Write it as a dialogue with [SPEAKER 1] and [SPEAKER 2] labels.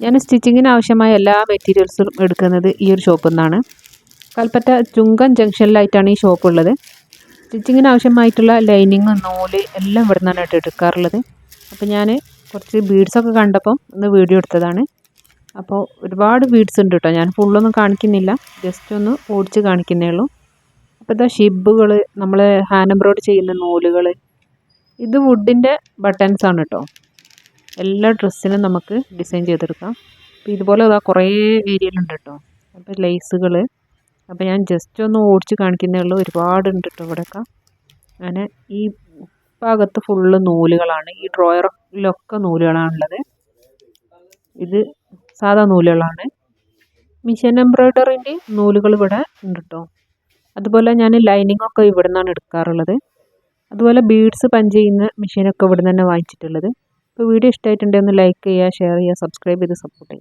[SPEAKER 1] ഞാൻ സ്റ്റിച്ചിങ്ങിന് ആവശ്യമായ എല്ലാ മെറ്റീരിയൽസും എടുക്കുന്നത് ഈ ഒരു ഷോപ്പിൽ നിന്നാണ് കൽപ്പറ്റ ചുങ്കൻ ജംഗ്ഷനിലായിട്ടാണ് ഈ ഷോപ്പ് ഉള്ളത് സ്റ്റിച്ചിങ്ങിന് ആവശ്യമായിട്ടുള്ള ലൈനിങ് നൂൽ എല്ലാം ഇവിടെ നിന്നാണ് എടുക്കാറുള്ളത്. അപ്പോൾ ഞാൻ കുറച്ച് ബീഡ്സൊക്കെ കണ്ടപ്പം ഒന്ന് വീഡിയോ എടുത്തതാണ്. അപ്പോൾ ഒരുപാട് ബീഡ്സ് ഉണ്ട് കേട്ടോ. ഞാൻ ഫുള്ളൊന്നും കാണിക്കുന്നില്ല. ജസ്റ്റ് ഒന്ന് ഓടിച്ച് കാണിക്കുന്നേ ഉള്ളൂ. അപ്പോൾ ഇതാ ഷിബുകൾ നമ്മൾ ഹാൻഡ് എംബ്രോയ്ഡ് ചെയ്യുന്ന നൂലുകൾ ഇത് വുഡിന്റെ ആണ് കേട്ടോ. എല്ലാ ഡ്രസ്സിനും നമുക്ക് ഡിസൈൻ ചെയ്തെടുക്കാം. അപ്പോൾ ഇതുപോലെ ഇതാ കുറേ ഏരിയയിലുണ്ട് കേട്ടോ അപ്പോൾ ലേസുകൾ അപ്പോൾ ഞാൻ ജസ്റ്റ് ഒന്ന് ഓടിച്ച് കാണിക്കുന്നേ ഉള്ളൂ ഒരുപാടുണ്ട് കേട്ടോ ഇവിടെയൊക്കെ അങ്ങനെ ഈ ഭാഗത്ത് ഫുള്ള് നൂലുകളാണ്. ഈ ഡ്രോയറിലൊക്കെ നൂലുകളാണുള്ളത്. ഇത് സാധാ നൂലുകളാണ്. മിഷൻ എംബ്രോയ്ഡറിന്റെ നൂലുകൾ ഇവിടെ ഉണ്ട് കേട്ടോ അതുപോലെ ഞാൻ ലൈനിങ് ഒക്കെ ഇവിടെ നിന്നാണ് എടുക്കാറുള്ളത്. അതുപോലെ ബീഡ്സ് പഞ്ച് ചെയ്യുന്ന മെഷീനൊക്കെ ഇവിടെ നിന്ന് തന്നെ വാങ്ങിച്ചിട്ടുള്ളത്. വീഡിയോ ഇഷ്ടമായിട്ടുണ്ടെങ്കിൽ ഒന്ന് ലൈക്ക് ചെയ്യുക ഷെയർ ചെയ്യുക സബ്സ്ക്രൈബ് ചെയ്ത് സപ്പോർട്ട് ചെയ്യുക.